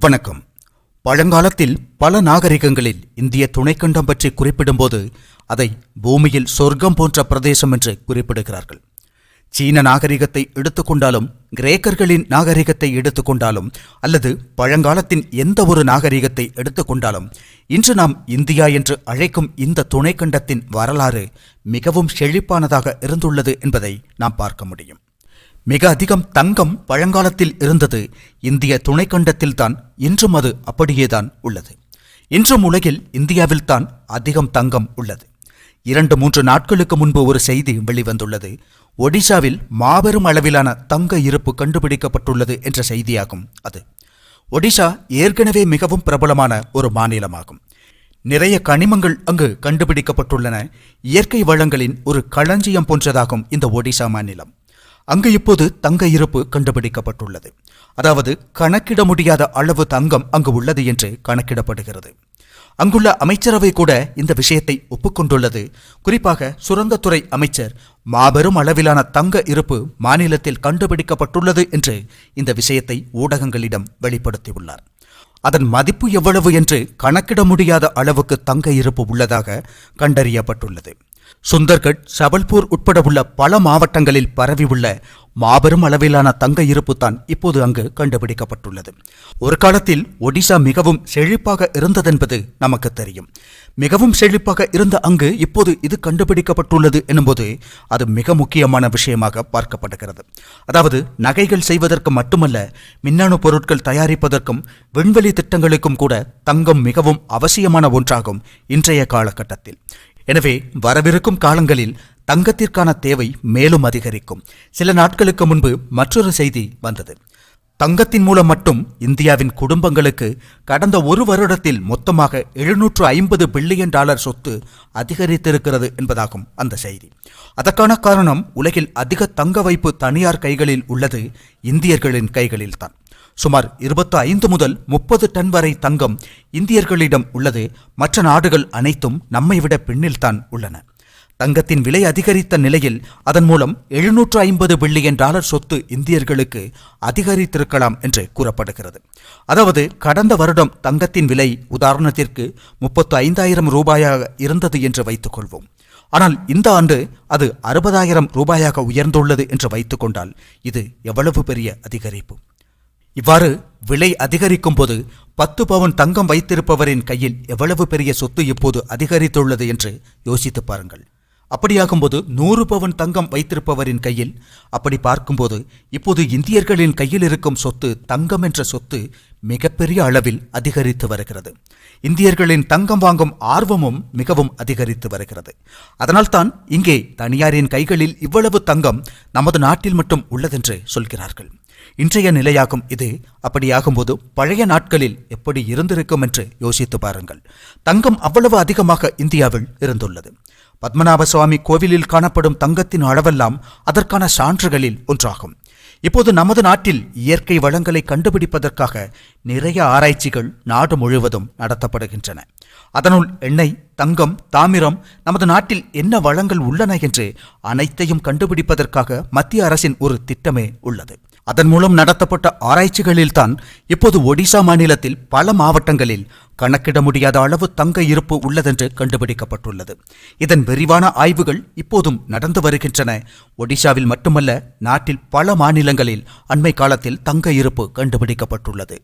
வணக்கம். பழங்காலத்தில் பல நாகரிகங்களில் இந்திய துணைக்கண்டம் பற்றி குறிப்பிடும்போது அதை பூமியில் சொர்க்கம் போன்ற பிரதேசம் என்று குறிப்பிடுகிறார்கள். சீன நாகரிகத்தை எடுத்துக்கொண்டாலும் கிரேக்கர்களின் நாகரிகத்தை எடுத்துக்கொண்டாலும் அல்லது பழங்காலத்தின் எந்த ஒரு நாகரிகத்தை எடுத்துக்கொண்டாலும் இன்று நாம் இந்தியா என்று அழைக்கும் இந்த துணைக்கண்டத்தின் வரலாறு மிகவும் செழிப்பானதாக இருந்துள்ளது என்பதை நாம் பார்க்க முடியும். மிக அதிகம் தங்கம் பழங்காலத்தில் இருந்தது. இந்திய துணைக்கண்டத்தில்தான் இன்றும் அது அப்படியேதான் உள்ளது. இன்றும் உலகில் இந்தியாவில்தான் அதிகம் தங்கம் உள்ளது. இரண்டு மூன்று நாட்களுக்கு முன்பு ஒரு செய்தி வெளிவந்துள்ளது. ஒடிஷாவில் மாபெரும் அளவிலான தங்க இருப்பு கண்டுபிடிக்கப்பட்டுள்ளது என்ற செய்தியாகும் அது. ஒடிஷா ஏற்கனவே மிகவும் பிரபலமான ஒரு மாநிலமாகும். நிறைய கனிமங்கள் அங்கு கண்டுபிடிக்கப்பட்டுள்ளன. இயற்கை வளங்களின் ஒரு களஞ்சியம் போன்றதாகும் இந்த ஒடிசா மாநிலம். அங்கு இப்போது தங்க இருப்பு கண்டுபிடிக்கப்பட்டுள்ளது. அதாவது கணக்கிட முடியாத அளவு தங்கம் அங்கு உள்ளது என்று கணக்கிடப்படுகிறது. அங்குள்ள அமைச்சரவை கூட இந்த விஷயத்தை ஒப்புக்கொண்டுள்ளது. குறிப்பாக சுரங்கத்துறை அமைச்சர் மாபெரும் அளவிலான தங்க இருப்பு மாநிலத்தில் கண்டுபிடிக்கப்பட்டுள்ளது என்று இந்த விஷயத்தை ஊடகங்களிடம் வெளிப்படுத்தியுள்ளார். அதன் மதிப்பு எவ்வளவு என்று கணக்கிட முடியாத அளவுக்கு தங்க இருப்பு உள்ளதாக கண்டறியப்பட்டுள்ளது. சுந்தர்கட் சபல்பூர் உட்பட உள்ள பல மாவட்டங்களில் பரவியுள்ள மாபெரும் அளவிலான தங்க இருப்பு தான் இப்போது அங்கு கண்டுபிடிக்கப்பட்டுள்ளது. ஒரு காலத்தில் ஒடிசா மிகவும் செழிப்பாக இருந்ததென்பது நமக்கு தெரியும். மிகவும் செழிப்பாக இருந்த அங்கு இப்போது இது கண்டுபிடிக்கப்பட்டுள்ளது எனும்போது அது மிக முக்கியமான விஷயமாக பார்க்கப்படுகிறது. அதாவது நகைகள் செய்வதற்கு மட்டுமல்ல மின்னணு பொருட்கள் தயாரிப்பதற்கும் விண்வெளி திட்டங்களுக்கும் கூட தங்கம் மிகவும் அவசியமான ஒன்றாகும் இன்றைய காலகட்டத்தில். எனவே வரவிருக்கும் காலங்களில் தங்கத்திற்கான தேவை மேலும் அதிகரிக்கும். சில நாட்களுக்கு முன்பு மற்றொரு செய்தி வந்தது. தங்கத்தின் மூலம் மட்டும் இந்தியாவின் குடும்பங்களுக்கு கடந்த ஒரு வருடத்தில் மொத்தமாக எழுநூற்று ஐம்பது பில்லியன் டாலர் சொத்து அதிகரித்திருக்கிறது என்பதாகும் அந்த செய்தி. அதற்கான காரணம் உலகில் அதிக தங்க வைப்பு தனியார் கைகளில் உள்ளது இந்தியர்களின் கைகளில்தான். சுமார் இருபத்தி ஐந்து முதல் முப்பது டன் வரை தங்கம் இந்தியர்களிடம் உள்ளது. மற்ற நாடுகள் அனைத்தும் நம்மை விட பின்னில்தான் உள்ளன. தங்கத்தின் விலை அதிகரித்த நிலையில் அதன் மூலம் எழுநூற்று ஐம்பது பில்லியன் டாலர் சொத்து இந்தியர்களுக்கு அதிகரித்திருக்கலாம் என்று கூறப்படுகிறது. அதாவது கடந்த வருடம் தங்கத்தின் விலை உதாரணத்திற்கு முப்பத்து ஐந்தாயிரம் ரூபாயாக இருந்தது என்று வைத்துக் கொள்வோம். ஆனால் இந்த ஆண்டு அது அறுபதாயிரம் ரூபாயாக உயர்ந்துள்ளது என்று வைத்துக்கொண்டால் இது எவ்வளவு பெரிய அதிகரிப்பு? இவ்வாறு விலை அதிகரிக்கும் போது பத்து பவுன் தங்கம் வைத்திருப்பவரின் கையில் எவ்வளவு பெரிய சொத்து இப்போது அதிகரித்துள்ளது என்று யோசித்து பாருங்கள். அப்படியாகும்போது நூறு பவன் தங்கம் வைத்திருப்பவரின் கையில் அப்படி பார்க்கும்போது இப்போது இந்தியர்களின் கையில் இருக்கும் சொத்து தங்கம் என்ற சொத்து மிகப்பெரிய அளவில் அதிகரித்து வருகிறது. இந்தியர்களின் தங்கம் வாங்கும் ஆர்வமும் மிகவும் அதிகரித்து வருகிறது. அதனால்தான் இங்கே தனியாரின் கைகளில் இவ்வளவு தங்கம் நமது நாட்டில் மட்டும் உள்ளதென்று சொல்கிறார்கள். இன்றைய நிலையாகும் இது. அப்படியாகும்போது பழைய நாட்களில் எப்படி இருந்திருக்கும் என்று யோசித்து பாருங்கள். தங்கம் அவ்வளவு அதிகமாக இந்தியாவில் இருந்துள்ளது. பத்மநாப சுவாமி கோவிலில் காணப்படும் தங்கத்தின் அளவெல்லாம் அதற்கான சான்றுகளில் ஒன்றாகும். இப்போது நமது நாட்டில் இயற்கை வளங்களை கண்டுபிடிப்பதற்காக நிறைய ஆராய்ச்சிகள் நாடு முழுவதும் நடத்தப்படுகின்றன. அதனுள் எண்ணெய் தங்கம் தாமிரம் நமது நாட்டில் என்ன வளங்கள் உள்ளன என்று அனைத்தையும் கண்டுபிடிப்பதற்காக மத்திய அரசின் ஒரு திட்டமே உள்ளது. அதன் மூலம் நடத்தப்பட்ட ஆராய்ச்சிகளில்தான் இப்போது ஒடிசா மாநிலத்தில் பல மாவட்டங்களில் கணக்கிட முடியாத அளவு தங்க இருப்பு உள்ளதென்று கண்டுபிடிக்கப்பட்டுள்ளது. இதன் விரிவான ஆய்வுகள் இப்போதும் நடந்து வருகின்றன. ஒடிசாவில் மட்டுமல்ல நாட்டில் பல மாநிலங்களில் அண்மை காலத்தில் தங்க இருப்பு கண்டுபிடிக்கப்பட்டுள்ளது.